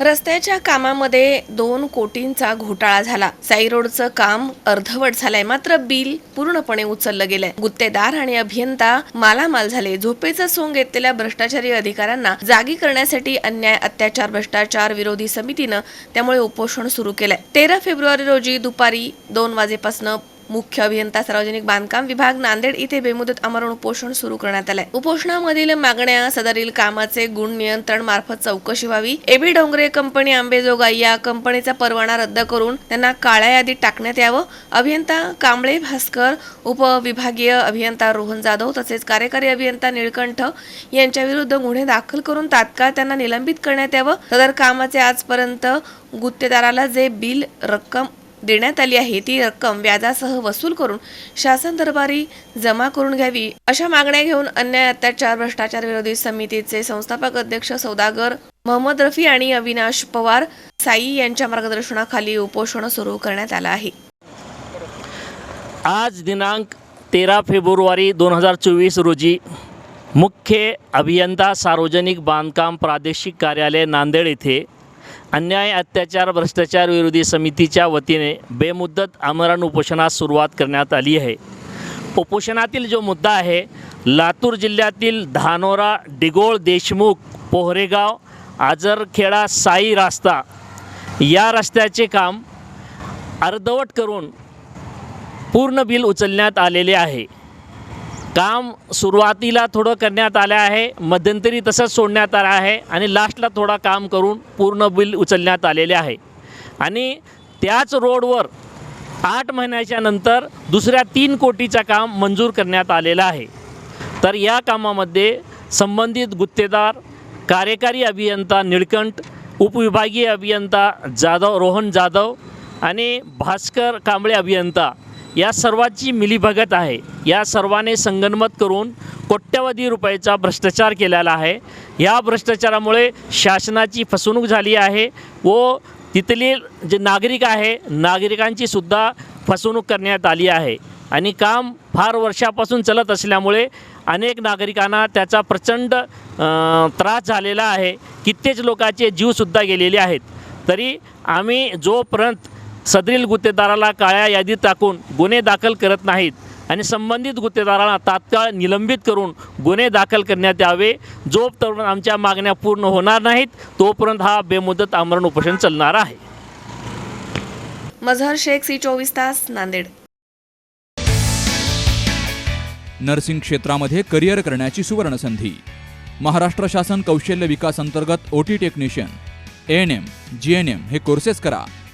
रस्त्याच्या कामामध्ये दोन कोटींचा घोटाळा झाला. साई रोडचं काम अर्धवट झालंय. मात्र बिल पूर्णपणे उचललं गेलंय. गुत्तेदार आणि अभियंता मालामाल झाले. झोपेचं सोंग घेतलेल्या भ्रष्टाचारी अधिकाऱ्यांना जागी करण्यासाठी अन्याय अत्याचार भ्रष्टाचार विरोधी समितीनं त्यामुळे उपोषण सुरू केलंय. तेरा फेब्रुवारी रोजी दुपारी दोन वाजेपासून मुख्य अभियंता सार्वजनिक बांधकाम विभाग नांदेड इथे बेमुदत अमरण उपोषण सुरू करण्यात आलंय. उपोषणामधील मागण्या सदरील कामाचे गुण नियंत्रण मार्फत चौकशी व्हावी. एबी डोंगरे कंपनी आंबेजोगाई या कंपनीचा परवाना रद्द करून त्यांना काळ्या यादीत टाकण्यात यावं. अभियंता कांबळे भास्कर उपविभागीय अभियंता रोहन जाधव तसेच कार्यकारी अभियंता निळकंठ यांच्या विरुद्ध गुन्हे दाखल करून तात्काळ त्यांना निलंबित करण्यात यावं. सदर कामाचे आजपर्यंत गुत्तेदाराला जे बिल रक्कम देण्यात आली आहे. ती रक्कम व्याजासह वसूल करून शासन दरबारी जमा करून घ्यावी. अशा मागण्या घेऊन अन्याय अत्याचार भ्रष्टाचार विरोधी समितीचे संस्थापक अध्यक्ष सौदागर मोहम्मद रफी आणि अविनाश पवार साई यांच्या मार्गदर्शनाखाली उपोषण सुरू करण्यात आलं आहे. आज दिनांक तेरा फेब्रुवारी दोन हजार चोवीस रोजी मुख्य अभियंता सार्वजनिक बांधकाम प्रादेशिक कार्यालय नांदेड येथे अन्याय अत्याचार भ्रष्टाचार विरोधी समितीच्या वतीने बेमुद्दत आमरण उपोषणास सुरुवात करण्यात आली आहे. उपोषणातील जो मुद्दा आहे लातूर जिल्ह्यातील धानोरा डिगोळ देशमुख पोहरेगाव आजरखेडा साई रास्ता या रस्त्याचे काम अर्धवट करून पूर्ण बिल उचलण्यात आलेले आहे. काम सुरुवातीला थोडं करण्यात आलं आहे मध्यंतरी तसंच सोडण्यात आलं आहे आणि लास्टला थोडा काम करून पूर्ण बिल उचलण्यात आलेले आहे. आणि त्याच रोडवर आठ महिन्याच्या नंतर दुसऱ्या तीन कोटीचं काम मंजूर करण्यात आलेलं आहे. तर या कामामध्ये संबंधित गुत्तेदार कार्यकारी अभियंता निळकंठ उपविभागीय अभियंता जाधव रोहन जाधव आणि भास्कर कांबळे अभियंता या सर्वाची मिलीभगत आहे. या सर्वाने संगनमत करून कोट्यवधी रुपयाचा भ्रष्टाचार केलेला आहे. या भ्रष्टाचारामुळे शासनाची फसवणूक झाली आहे व तिथले जे नागरिक आहे नागरिकांची सुद्धा फसवणूक करण्यात आली आहे. आणि काम फार वर्षापासून चलत असल्यामुळे अनेक नागरिकांना त्याचा प्रचंड त्रास झालेला आहे. कित्येक लोकांचे जीवसुद्धा गेलेले आहेत. तरी आम्ही जोपर्यंत सदरील गुत्तेदाराला काळ्या यादीत टाकून गुन्हे दाखल करत नाहीत आणि संबंधित गुत्तेदारांना तात्काळ निलंबित करून गुन्हे दाखल करण्यात यावे. जोपर्यंत आमच्या मागण्या पूर्ण होणार नाहीत. तोपर्यंत हा बेमुदत आमरण उपोषण चालणार आहे. मझहर शेख सी चोवीस तास नांदेड. नर्सिंग क्षेत्रामध्ये करिअर करण्याची सुवर्णसंधी. महाराष्ट्र शासन कौशल्य विकास अंतर्गत O T technician N M G N M हे कोर्सेस करा.